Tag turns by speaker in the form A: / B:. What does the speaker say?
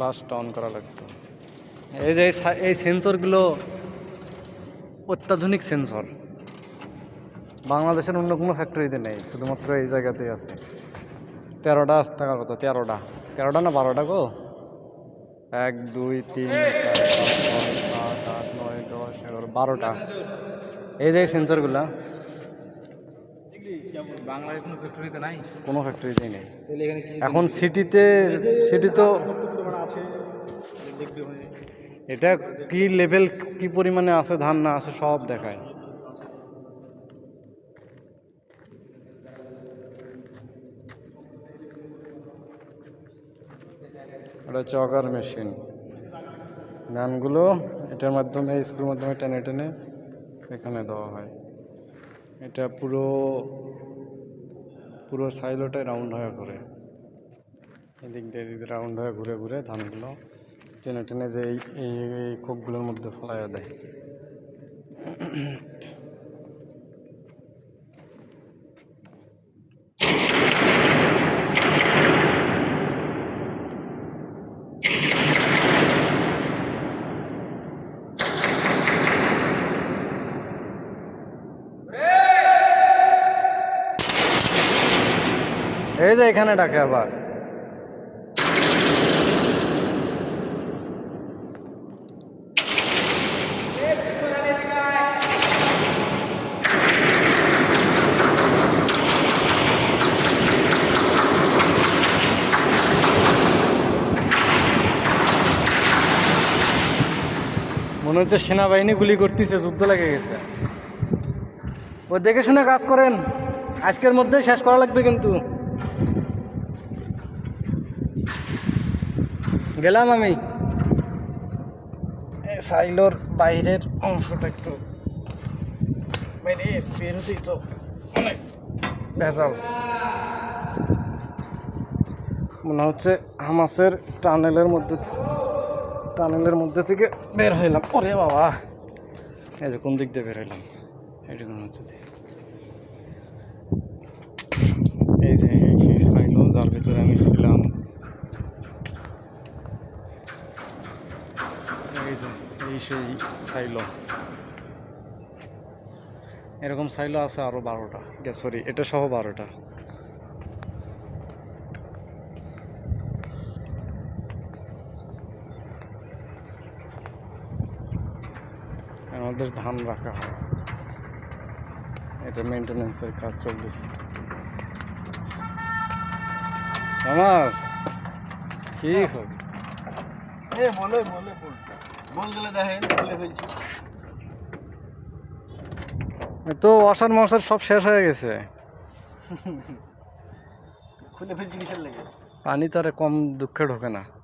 A: Last on করা লাগতো এই যে এই সেন্সরগুলো অত্যাধুনিক সেন্সর বাংলাদেশের অন্য কোনো ফ্যাক্টরিতে নেই শুধুমাত্র এই জায়গাতেই আছে তেরোটা থাকার কথা তেরোটা তেরোটা না বারোটা গো এক দুই তিন চার পাঁচ ছয় সাত আট নয় দশ এগারো বারোটা এই যে সেন্সরগুলো
B: বাংলায় কোনো ফ্যাক্টরিতে নাই
A: কোনো ফ্যাক্টরিতেই নেই এখন সিটিতে সিটি তো আছে মানে এটা কি লেভেল কি পরিমাণে আছে ধান না আছে সব দেখায় এটা চকার মেশিন ধানগুলো এটার মাধ্যমে স্কুলের মাধ্যমে টেনে টেনে এখানে দেওয়া হয় এটা পুরো পুরো সাইলোটাই রাউন্ড হয়ে করে এদিক দিয়ে এদিক রাউন্ড হয়ে ঘুরে ঘুরে ধানগুলো টেনে টেনে যে এই এই কোপগুলোর মধ্যে ফলাইয়া দেয় এই যে এখানে ডাকে আবার মনে হচ্ছে সেনাবাহিনী গুলি করতেছে যুদ্ধ লেগে গেছে ও দেখে শুনে কাজ করেন আজকের মধ্যে শেষ করা লাগবে কিন্তু গেলাম আমি সাইলোর বাইরের অংশটা একটু বেরোতেই তো অনেক ভেজাল মনে হচ্ছে হামাসের টানেলের মধ্যে টানেলের মধ্যে থেকে বের হইলাম ওরে বাবা এই যে কোন দিক দিয়ে বের হইলাম এটা কোনো হচ্ছে এই যে সেই সাইল যার ভিতরে আমি ছিলাম এই যে এই সেই এরকম সাইলো আছে আরও বারোটা সরি এটা সহ বারোটা আমাদের ধান রাখা হয় এটা মেনটেন্যান্সের কাজ চলতেছে আমার কি হ্যাঁ। এ তো ওয়াশার মশার সব শেষ হয়ে গেছে
B: খুলে ফেলছি কিসের
A: পানি তারে কম দুঃখে ঢোকে না